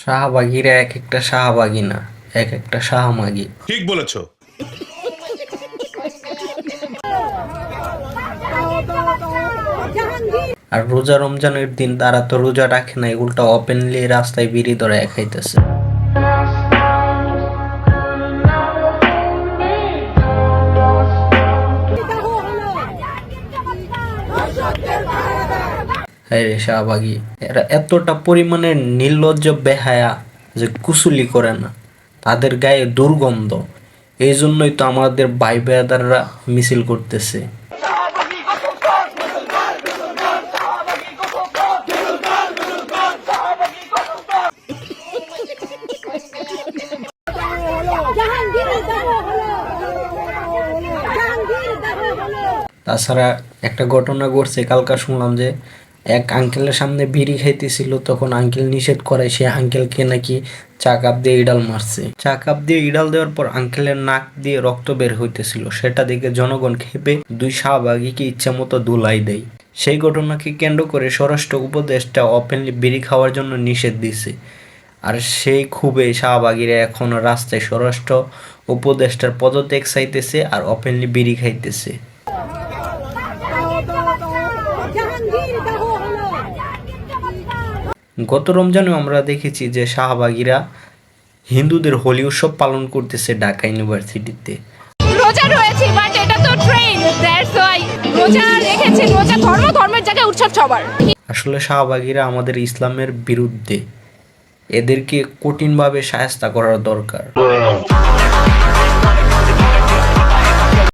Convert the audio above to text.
শাহবাগিরা এক একটা শাহবাগি না এক একটা শাহমাগি। ঠিক বলেছ। আর রোজা রমজানের দিন তারা তো রোজা রাখে না উল্টা ওপেনলি রাস্তায় বিড়ি ধরে খাইতেছে। হ্যাঁ রে শাহবাগি, এরা এতটা পরিমাণে নির্লজ্জ, বেহায়া যে কুসুলি করে না। তাদের গায়ে দুর্গন্ধ। এই জন্যই তো আমাদের ভাই বেয়াদাররা মিছিল করতেছে। তাছাড়া একটা ঘটনা ঘটছে, কালকা শুনলাম যে এক আঙ্কেলের সামনে বিড়ি খাইতেছিল, তখন আঙ্কেল নিষেধ করে সে আঙ্কেলকে নাকি চা কাপ দিয়ে ইডাল মারছে। চা কাপ দিয়ে ইডাল দেওয়ার পর আঙ্কেলের নাক দিয়ে রক্ত বের হইতেছিল। সেটা দেখে জনগণ খেপে দুই শাহবাগীকে ইচ্ছা মতো ধুলাই দেয়। সেই ঘটনাকে কেন্দ্র করে স্বরাষ্ট্র উপদেশটা ওপেনলি বিড়ি খাওয়ার জন্য নিষেধ দিছে। আর সেই খুবই শাহবাগীরা এখন রাস্তায় স্বরাষ্ট্র উপদেষ্টার পদত্যাগ চাইতেছে আর ওপেনলি বিড়ি খাইতেছে। গত রমজানেও আমরা দেখেছি যে শাহবাগীরা হিন্দুদের হোলি উৎসব পালন করতেছে ঢাকা ইউনিভার্সিটিতে। রোজা রয়েছি বাট এটা তো ট্রেন দ্যাটস ওয়াই রোজা রেখেছি রোজা ধর্ম ধর্মের জায়গায় উৎসব সবার। আসলে শাহবাগীরা আমাদের ইসলামের বিরুদ্ধে এদেরকে কঠিনভাবে সায়স্তা করার দরকার।